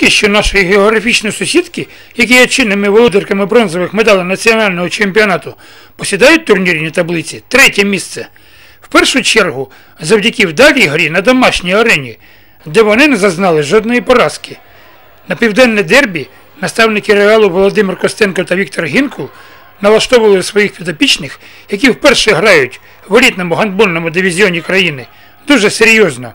Поки що наші географічні сусідки, які є чинними володарками бронзових медалей національного чемпіонату, посідають в турнірній таблиці третє місце. В першу чергу завдяки вдалій грі на домашній арені, де вони не зазнали жодної поразки. На південне дербі наставники реалу Володимир Костенко та Віктор Гінкул налаштовували своїх підопічних, які вперше грають в елітному гандбольному дивізіоні країни, дуже серйозно.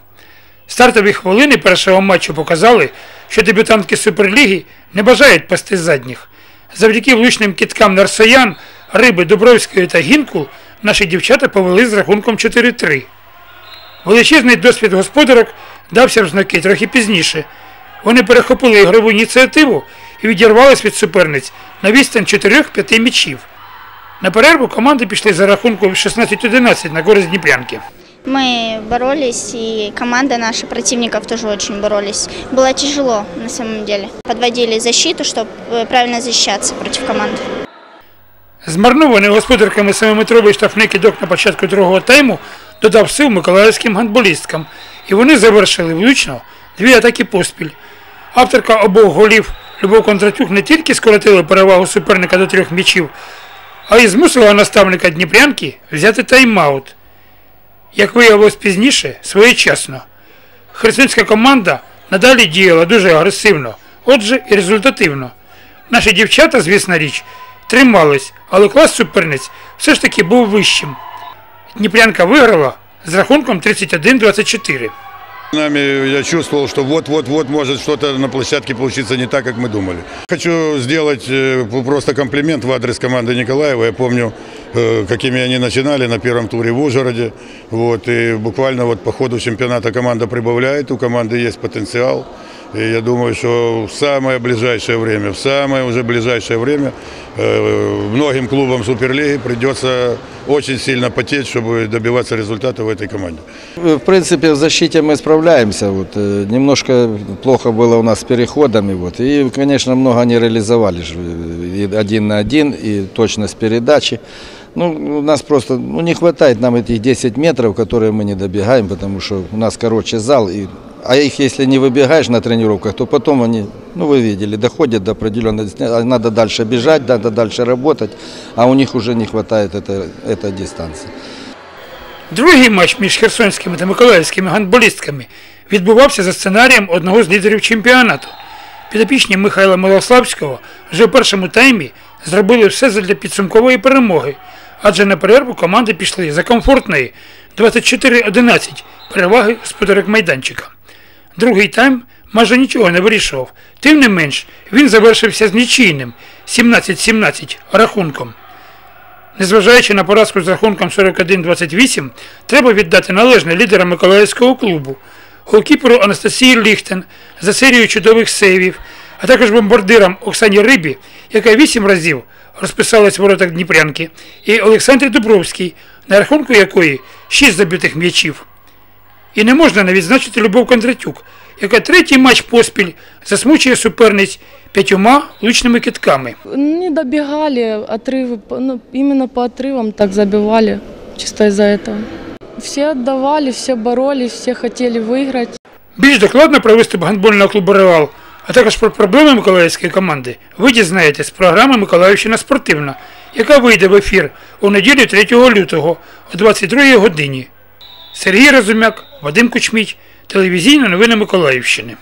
Стартові хвилини першого матчу показали, що дебютантки Суперліги не бажають пасти задніх. Завдяки влучним кіткам нарсоян, Риби, Дубровської та Гінкул наші дівчата повели з рахунком 4-3. Величезний досвід господарок дався в знаки трохи пізніше. Вони перехопили ігрову ініціативу і відірвались від суперниць на відстань 4-5 м'ячів. На перерву команди пішли за рахунком 16-11 на користь Дніпрянки. Мы боролись, и команда наша противников тоже очень боролись. Было тяжело на самом деле. Подводили защиту, чтобы правильно защищаться против команды. Змарнований господарками семиметровий штрафний кидок на початку другого тайму додав сил миколаївським гандболісткам, і вони завершили влучно дві атаки поспіль. Авторка обох голів Любов Кондратюк не тільки скоротила перевагу суперника до трьох м'ячів, а й змусила наставника Дніпрянки взяти тайм-аут. Як виявилось пізніше, своєчасно. Херсонська команда надалі діяла дуже агресивно, отже і результативно. Наші дівчата, звісна річ, тримались, але клас суперниць все ж таки був вищим. Дніпрянка виграла з рахунком 31-24. Нами я чувствовал, что вот-вот-вот может что-то на площадке получиться не так, как мы думали. Хочу сделать э, просто комплимент в адрес команды Николаева. Я помню, э, какими они начинали на первом туре в Ужгороде. Вот, и буквально вот по ходу чемпионата команда прибавляет, у команды есть потенциал. И я думаю, что в самое ближайшее время, в самое уже ближайшее время э, многим клубам Суперлиги придется очень сильно потеть, чтобы добиваться результата в этой команде. В принципе, в защите мы справляемся. Вот. э, Немножко плохо было у нас с переходами. Вот. И, конечно, много не реализовали. э, один на один, и точность передачи. Ну, у нас просто ну, не хватает нам этих 10 метров, которые мы не добегаем, потому что у нас короче зал. И, а их, если не выбегаешь на тренировках, то потом они, ну вы видели, доходят до определенной дистанции. Надо дальше бежать, надо дальше работать, а у них уже не хватает этой, этой дистанции. Другий матч між херсонськими та миколаївськими гандболістками відбувався за сценарієм одного з лідерів чемпіонату. Підопічні Михайла Милославського вже в першому таймі зробили все для підсумкової перемоги, Адже на перерву команди пішли за комфортної 24-11 переваги господарок майданчика. Другий тайм майже нічого не вирішував, тим не менш він завершився з нічийним 17-17 рахунком. Незважаючи на поразку з рахунком 41-28, треба віддати належне лідерам Миколаївського клубу, голкіперу Анастасії Ліхтен за серію чудових сейвів, а також бомбардирам Оксані Рибі, яка вісім разів розписалась в воротах Дніпрянки, і Олександрі Дубровській, на рахунку якої шість забитих м'ячів. І не можна не відзначити Любов Кондратюк, яка третій матч поспіль засмучує суперниць п'ятьома лучними китками. Не добегали, отрывы, по- ну, именно по отрывам так забивали, чисто из-за этого. Все отдавали, все боролись, все хотели выиграть. Більш докладно про виступ гандбольного клубу Реал, а також про проблеми миколаївської команди, ви дізнаєтесь з програми Миколаївщина спортивна, яка вийде в ефір у неділю 3 лютого о 22 годині. Сергій Розумяк, Вадим Кучміч, телевізійні новини Миколаївщини.